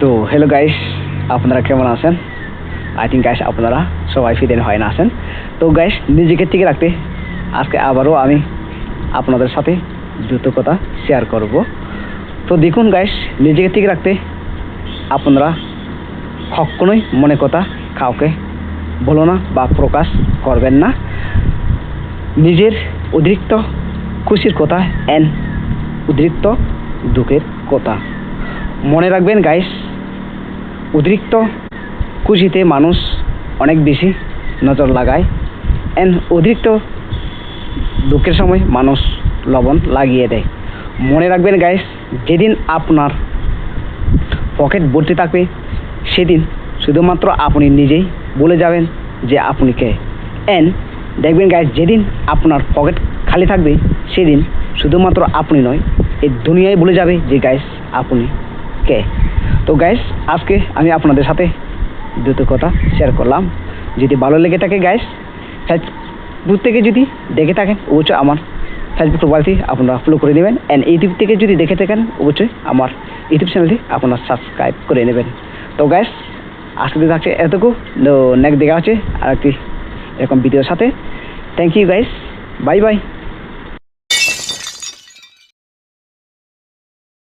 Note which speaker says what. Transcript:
Speaker 1: তো hello guys আপনারা কেমন আছেন? আই থিঙ্ক গাইস আপনারা সবাই ফিদেন হয় না আছেন। তো গাইস নিজেকে ঠিক রাখতে আজকে আবারও আমি আপনাদের সাথে দ্রুত কথা শেয়ার করব। তো দেখুন গাইস নিজেকে ঠিক রাখতে আপনারা কখনোই মনে কথা কাউকে বলো না বা প্রকাশ করবেন না। নিজের অতিরিক্ত খুশির কথা অ্যান্ড অতিরিক্ত দুঃখের কথা। মনে রাখবেন গাইস অতিরিক্ত খুশিতে মানুষ অনেক বেশি নজর লাগায়। অ্যান্ড অতিরিক্ত দুঃখের সময় মানুষ লবণ লাগিয়ে দেয়। মনে রাখবেন গাইস যেদিন আপনার পকেট ভর্তি থাকবে, সেদিন শুধুমাত্র আপনি নিজেই বলে যাবেন যে আপনি কে। অ্যান্ড দেখবেন গাইস যেদিন আপনার পকেট খালি থাকবে, সেদিন শুধুমাত্র আপনি নয়, এই দুনিয়ায় বলে যাবে যে গাইস আপনি কে তো গাইস আজকে আমি আপনাদের সাথে দুটো কথা শেয়ার করলাম। যদি ভালো লেগে থাকে গ্যাস ফেসবুক থেকে যদি দেখে থাকেন, অবশ্যই আমার ফেসবুক প্রোফাইলটি আপনারা ফলো করে নেবেন। অ্যান্ড ইউটিউব থেকে যদি দেখে থাকেন, অবশ্যই আমার ইউটিউব চ্যানেলটি আপনারা সাবস্ক্রাইব করে নেবেন। তো গ্যাস আজকে থাকছে এতটুকু। নেক্সট দেখা হচ্ছে আর একটি এরকম ভিডিওর সাথে। Thank you guys bye bye